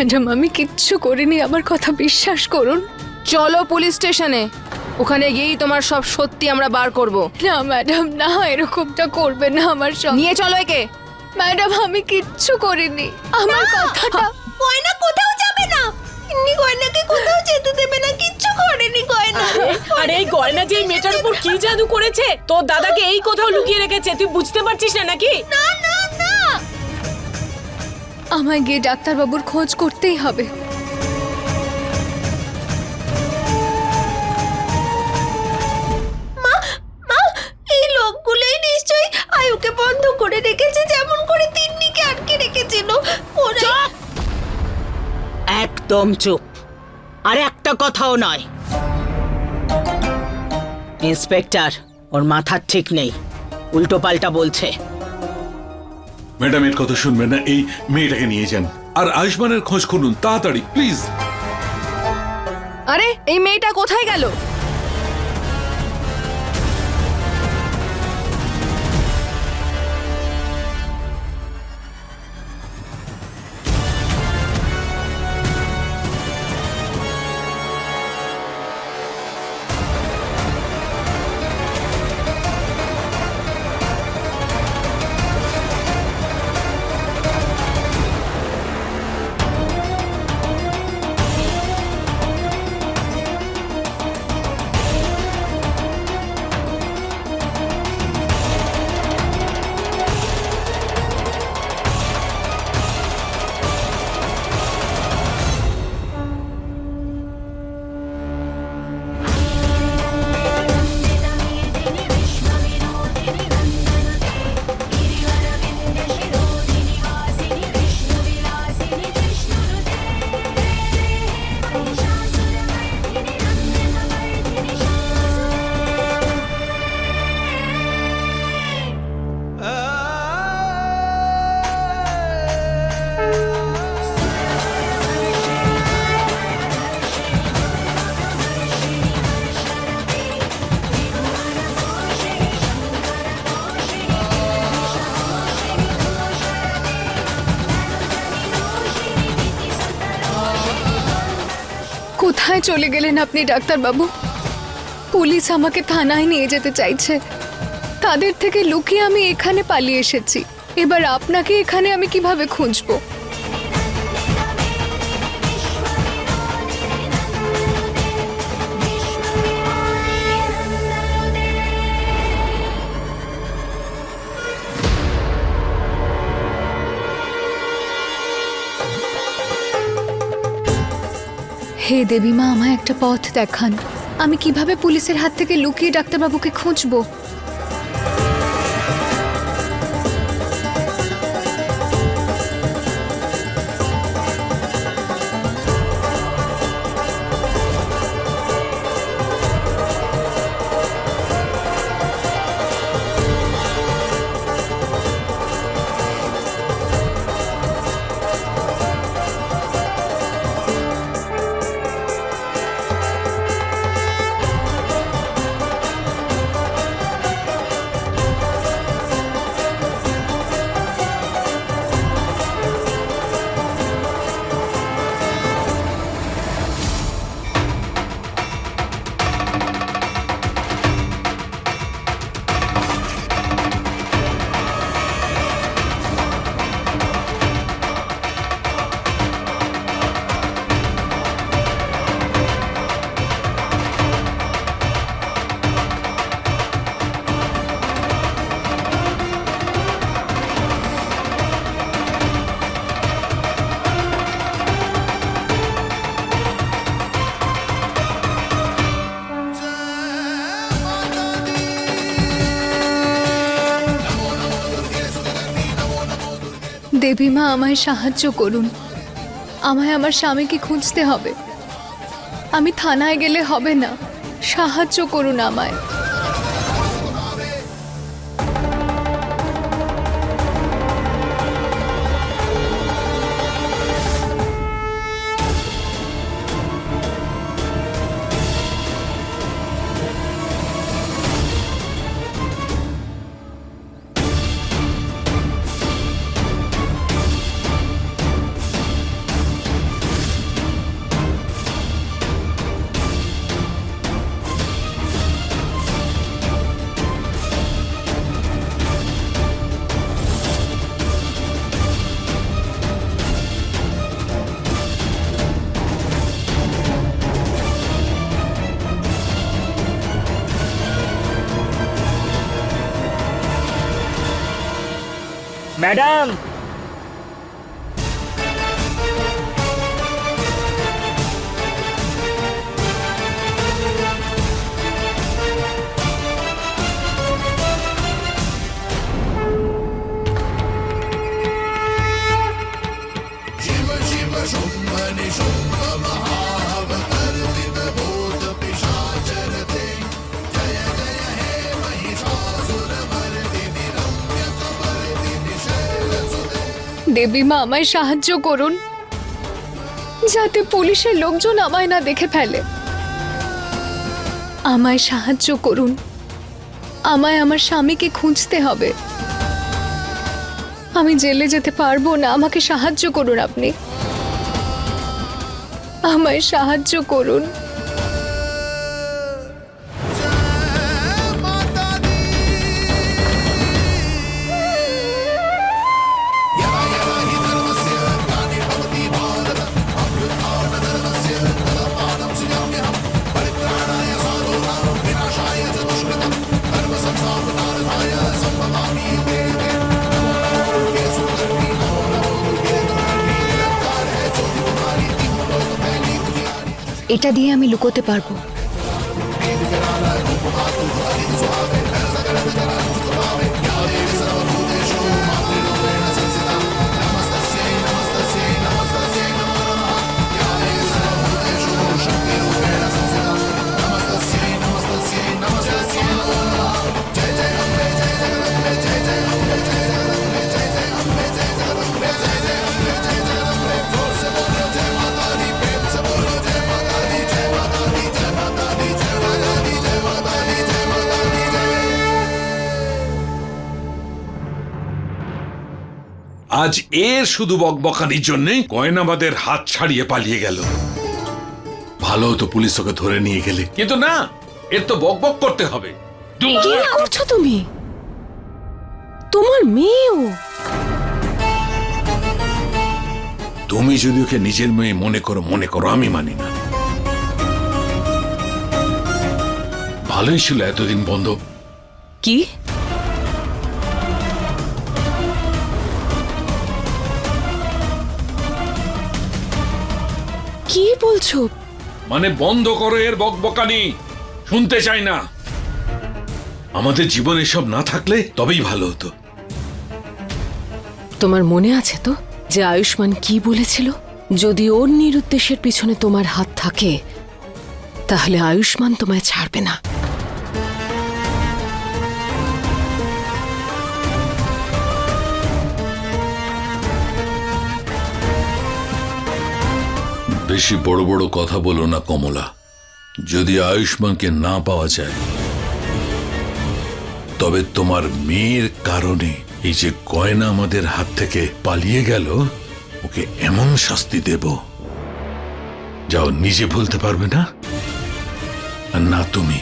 Madam আমি কিচ্ছু করিনি আমার কথা বিশ্বাস করুন। চলো পুলিশ স্টেশনে। ওখানে গিয়েই তোমার সব সত্যি আমরা বার করব। না ম্যাডাম না এরকমটা করবে না আমার সঙ্গে নিয়ে চলো একে। ম্যাডাম আমি কিচ্ছু করিনি। আমার কথাটা গয়না কোথাও যাবে না? ইন্নি গয়নাকে কোথাও যেতে দেবে না কিচ্ছু করেনি গয়না। আরে এই গয়না যে এই মেয়েটার উপর কি জাদু করেছে? তোর দাদাকে এই কোথাও লুকিয়ে রেখেছে তুই বুঝতে পারছিস না নাকি? না আমায় গিয়ে ডাক্তারবাবুর খোঁজ করতেই হবে। মা মা এই লোকগুলোই নিশ্চয়ই আয়ুকে বন্ধ করে রেখেছে যেমন করে তিন্নিকে আটকে রেখেছিল। ওরা একদম চুপ। আর একটা কথাও নয়। ইন্সপেক্টর ওর মাথার ঠিক নেই। উল্টো পাল্টা বলছে। ম্যাডাম, এর কথা শুনবেন না। এই মেয়েটাকে নিয়ে যান। আর আয়ুষ্মানের খোঁজ করুন, তাড়াতাড়ি, প্লিজ। আরে, এই মেয়েটা কোথায় গেল? চলে গেলেন আপনি, ডাক্তারবাবু। পুলিশ আমাকে থানায় নিয়ে যেতে চাইছে। তাদের থেকে লুকিয়ে আমি এখানে পালিয়ে এসেছি। এবার আপনাকে এখানে আমি কীভাবে খুঁজবো? হে দেবী মা, আমায় একটা পথ দেখান। আমি কীভাবে পুলিশের হাত থেকে লুকিয়ে ডাক্তারবাবুকে খুঁজবো? দেবী আমায় সাহায্য করুন। আমায় আমার স্বামীকে খুঁজতে হবে। আমি থানায় গেলে হবে না। সাহায্য করুন আমায়। ম্যাডাম দেবী মা আমায় সাহায্য করুন, যাতে পুলিশের লোকজন আমায় না দেখে ফেলে। আমায় সাহায্য করুন। আমায় আমার স্বামীকে খুঁজতে হবে। আমি জেলে যেতে পারব না, আমাকে সাহায্য করুন আপনি। আমায় সাহায্য করুন। এটা দিয়ে আমি লুকোতে পারব। আজ এর শুধু বকবকানির জন্যে গয়নাবাদের হাত ছাড়িয়ে পালিয়ে গেল। ভালো হতো পুলিশ ওকে ধরে নিয়ে গেলে। কিন্তু না এর তো বকবক করতে হবে। কি করছ তুমি? তোমার মেয়েও। তুমি যদি ওকে নিজের মেয়ে মনে করো মনে করো আমি মানি না। ভালোই ছিল এতদিন বন্ধ। কি? বলছো? মানে বন্ধ করো এর বকবকানি। শুনতে চাই না। আমাদের জীবনে সব না থাকলে তবেই ভালো হতো। তোমার মনে আছে তো যে আয়ুষ্মান কি বলেছিল? যদি ওর নিরুদ্দেশের পিছনে তোমার হাত থাকে তাহলে আয়ুষ্মান তোমায় ছাড়বে না। বেশি বড় বড় কথা বলো না, কমলা। যদি আয়ুষ্মানকে না পাওয়া যায়, তবে তোমার মেয়ের কারণে এই যে গয়না আমাদের হাত থেকে পালিয়ে গেল, ওকে এমন শাস্তি দেব। যাও, নিজে ভুলতে পারবে না? না তুমি।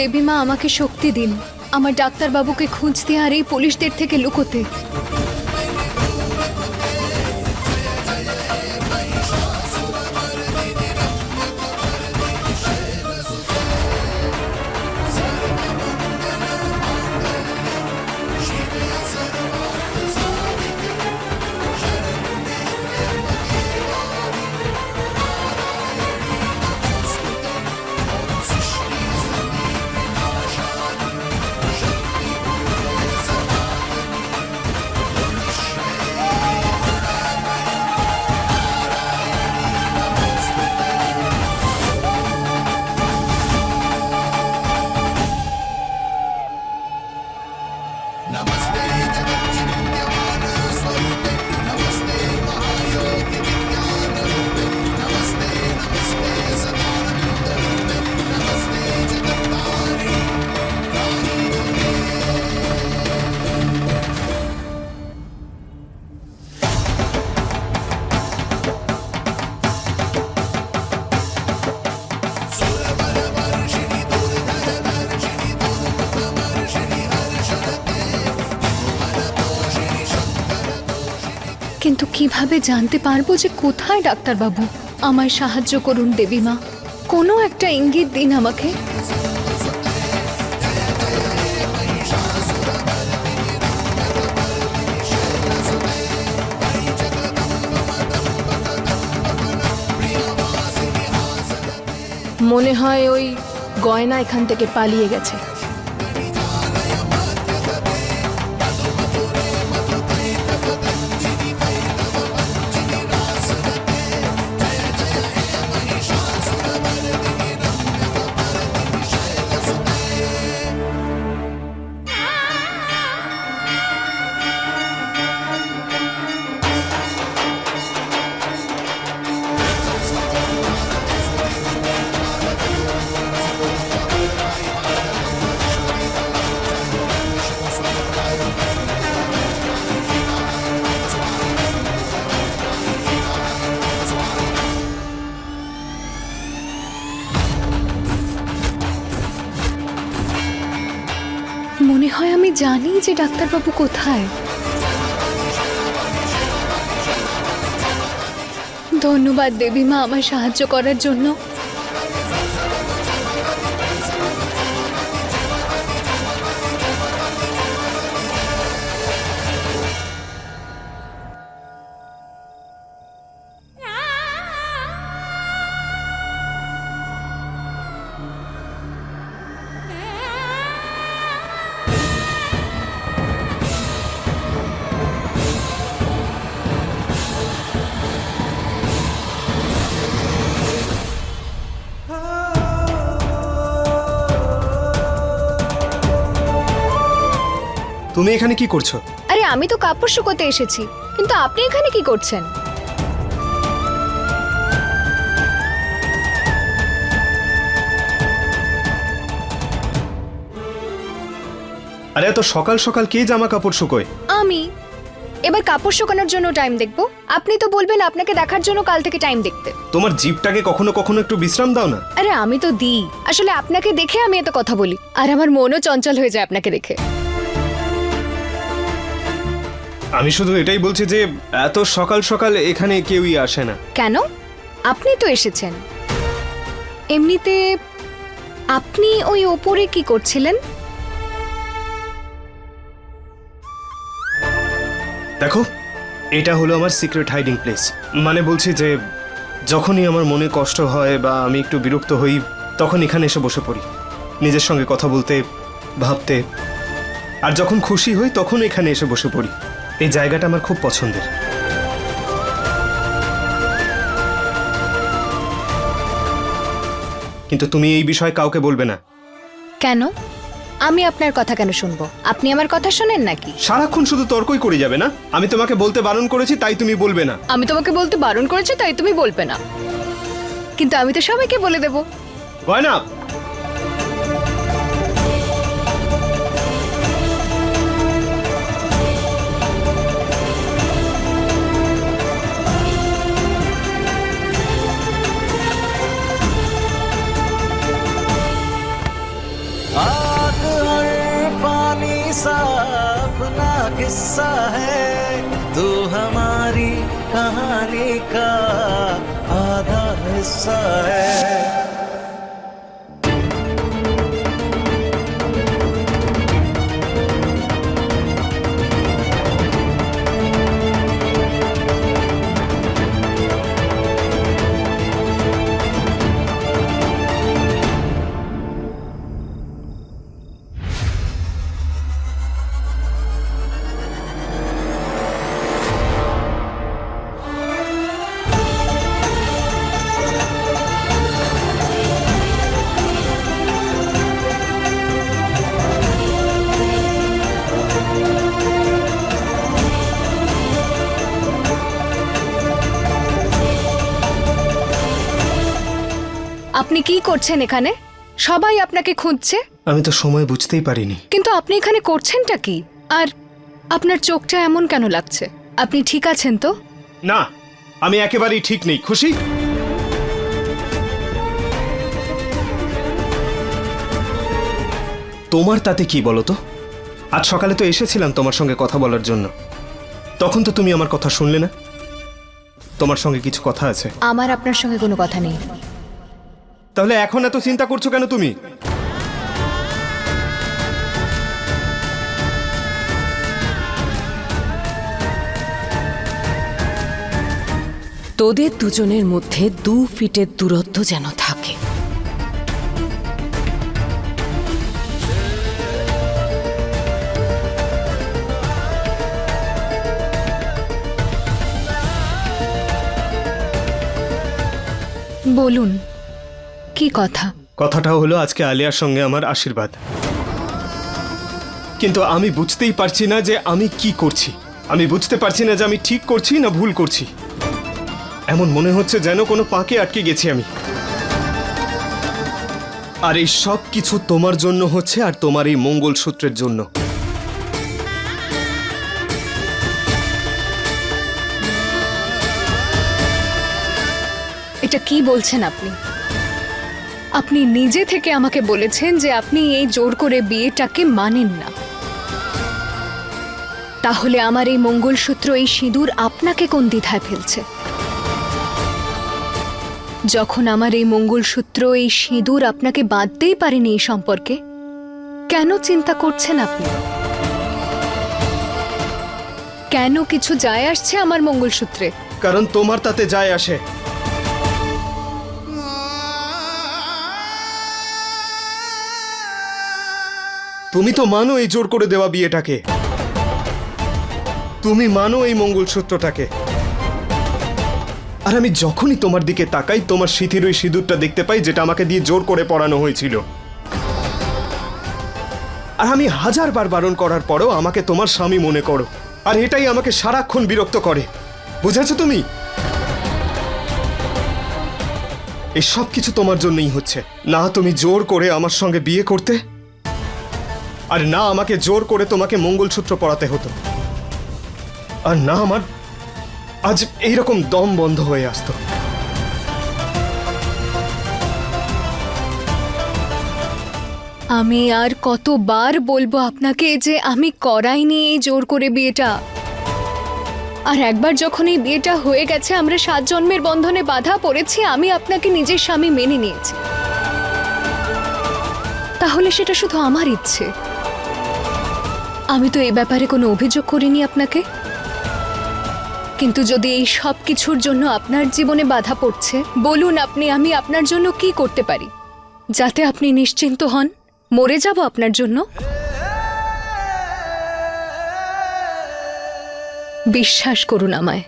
দেবী মা আমাকে শক্তি দিন। আমার ডাক্তারবাবুকে খুঁজতে আর এই পুলিশদের থেকে লুকোতে। জানতে পারব যে কোথায় ডাক্তারবাবু। আমায় সাহায্য করুন, দেবীমা। কোনো একটা ইঙ্গিত দিন আমাকে। মনে হয় ওই গয়না এখান থেকে পালিয়ে গেছে। আমি জানি যে ডাক্তারবাবু কোথায়। ধন্যবাদ দেবী মা আমার সাহায্য করার জন্য। তুমি এখানে কি করছ? আরে আমি তো কাপড় শুকোতে এসেছি। কিন্তু আপনি এখানে কি করছেন? আরে এত সকাল সকাল কে জামা কাপড় শুকোয়? আমি। এবার কাপড় শুকানোর জন্য টাইম দেখব। আপনি তো বলবেন আপনাকে দেখার জন্য কাল থেকে টাইম দেখতে। তোমার জিপটাকে কখনো কখনো একটু বিশ্রাম দাও না? আরে আমি তো দিই। আসলে আপনাকে দেখে আমি এত কথা বলি। আর আমার মনও চঞ্চল হয়ে যায় আপনাকে দেখে। আমি শুধু এটাই বলছি যে এত সকাল সকাল এখানে কেউই আসে না। কেন? আপনি তো এসেছেন। এমনিতে আপনি ওই ওপরে কি করছিলেন? দেখো এটা হলো আমার সিক্রেট হাইডিং প্লেস মানে বলছি যে যখনই আমার মনে কষ্ট হয় বা আমি একটু বিরক্ত হই তখন এখানে এসে বসে পড়ি। নিজের সঙ্গে কথা বলতে ভাবতে। আর যখন খুশি হই তখন এখানে এসে বসে পড়ি। এই জায়গাটা আমার খুব পছন্দের। কিন্তু তুমি এই বিষয়ে কাউকে বলবে না। কেন? আমি আপনার কথা কেন শুনব? আপনি আমার কথা শোনেন নাকি? সারাক্ষণ শুধু তর্কই করে যাবে না? আমি তোমাকে বলতে বারণ করেছি তাই তুমি বলবে না। আমি তোমাকে বলতে বারণ করেছি তাই তুমি বলবে না। কিন্তু আমি তো সবাইকে বলে দেবো। গয়না! आग किस्सा है तू हमारी कहानी का आधा हिस्सा है। আপনি কি করছেন এখানে? সবাই আপনাকে খুঁজছে? আমি তো সময় বুঝতেই পারিনি। কিন্তু আপনি এখানে করছেনটা কি? আর আপনার চোখটা এমন কেন লাগছে? আপনি ঠিক আছেন তো? না আমি একেবারেই ঠিক নেই। খুশি? তোমার তাতে কি বলো তো? আজ সকালে তো এসেছিলাম তোমার সঙ্গে কথা বলার জন্য। তখন তো তুমি আমার কথা শুনলে না। তোমার সঙ্গে কিছু কথা আছে। আমার আপনার সঙ্গে কোনো কথা নেই। তাহলে এখন এত চিন্তা করছ কেন তুমি? তোদের দুজনের মধ্যে দু ফিটের দূরত্ব যেন থাকে। বলুন কি কথা? কথাটা হলো আজকে আলিয়ার সঙ্গে আমার আশীর্বাদ। কিন্তু আমি বুঝতেই পারছি না যে আমি কি করছি। আমি বুঝতে পারছি না যে আমি ঠিক করছি না ভুল করছি। এমন মনে হচ্ছে যেন কোনো পাকে আটকে গেছি আমি। আর এই সব কিছু তোমার জন্য হচ্ছে আর তোমার এই মঙ্গলসূত্রের জন্য। এটা কি বলছেন আপনি? আপনি নিজে থেকে আমাকে বলেছেন যে আপনি এই জোর করে বিয়েটাকে মানেন না। তাহলে আমার এই মঙ্গলসূত্র, এই সিঁদুর আপনাকে কোন দ্বিধায় ফেলছে? যখন আমার এই মঙ্গলসূত্র, এই সিঁদুর আপনাকে বাঁধতেই পারেনি এই সম্পর্কে, কেন চিন্তা করছেন আপনি? কেন কিছু যায় আসছে আমার মঙ্গলসূত্রে? কারণ তোমার তাতে যায় আসে। তুমি তো মানো এই জোর করে দেওয়া বিয়েটাকে। তুমি মানো এই মঙ্গলসূত্রটাকে। আর আমি যখনই তোমার দিকে তাকাই, তোমার সিথির ওই সিঁদুরটা দেখতে পাই, যেটা আমাকে দিয়ে জোর করে পড়ানো হয়েছিল। আর আমি হাজার বার বারণ করার পরও আমাকে তোমার স্বামী মনে করো, আর এটাই আমাকে সারাক্ষণ বিরক্ত করে। বুঝেছ তুমি? এই সব কিছু তোমার জন্যই হচ্ছে। না তুমি জোর করে আমার সঙ্গে বিয়ে করতে আর না আমাকে জোর করে তোমাকে মঙ্গলসূত্র পড়াতে হতো। আর না আমার আজ এইরকম দম বন্ধ হয়ে আসতো। আমি আর কতবার বলব আপনাকে যে আমি করাইনি এই জোর করে বিয়েটা। আর একবার যখন এই বিয়েটা হয়ে গেছে, আমরা সাত জন্মের বন্ধনে বাধা পড়েছি, আমি আপনাকে নিজের স্বামী মেনে নিয়েছি। তাহলে সেটা শুধু আমার ইচ্ছে। আমি তো এই ব্যাপারে কোনো অভিযোগ করিনি আপনাকে। কিন্তু যদি এই সব কিছুর জন্য আপনার জীবনে বাধা পড়ছে, বলুন আপনি, আমি আপনার জন্য কি করতে পারি? যাতে আপনি নিশ্চিন্ত হন, মরে যাব আপনার জন্য। বিশ্বাস করুন আমায়।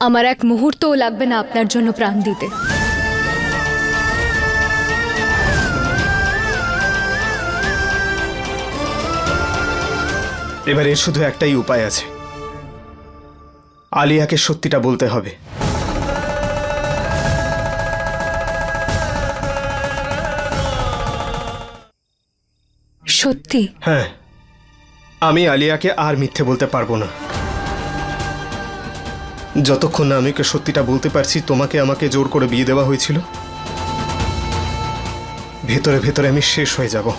আমার এক মুহূর্তও লাগবে না আপনার জন্য প্রাণ দিতে। এবার এর শুধু একটাই উপায় আছে। আলিয়াকে সত্যিটা বলতে হবে। সত্যি? হ্যাঁ। আমি আলিয়াকে আর মিথ্যে বলতে পারব না। যতক্ষণ না আমি সত্যিটা বলতে পারছি তোমাকে আমাকে জোর করে বিয়ে দেওয়া হয়েছিল। ভেতরে ভেতরে আমি শেষ হয়ে যাব।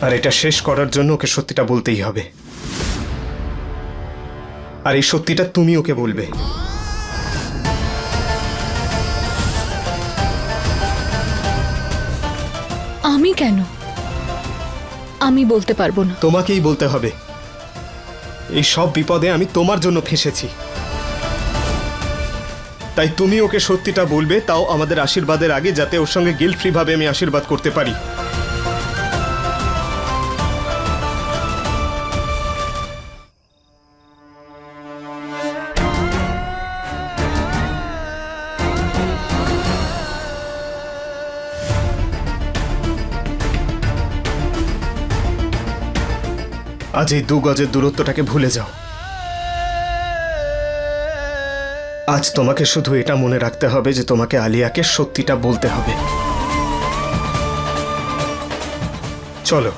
আর এটা শেষ করার জন্য ওকে সত্যিটা বলতেই হবে। আর এই সত্যিটা তুমি ওকে বলবে। আমি কেন? আমি বলতে পারব না। তোমাকেই বলতে হবে। এই সব বিপদে আমি তোমার জন্য ফেসেছি। তাই তুমি ওকে সত্যিটা বলবে তাও আমাদের আশীর্বাদের আগে যাতে ওর সঙ্গে গিল্ট ফ্রি ভাবে আমি আশীর্বাদ করতে পারি। আজ এই দু গজের দূরত্বটাকে ভুলে যাও। আজ তোমাকে শুধু এটা মনে রাখতে হবে যে তোমাকে আলিয়াকে সত্যিটা বলতে হবে। চলো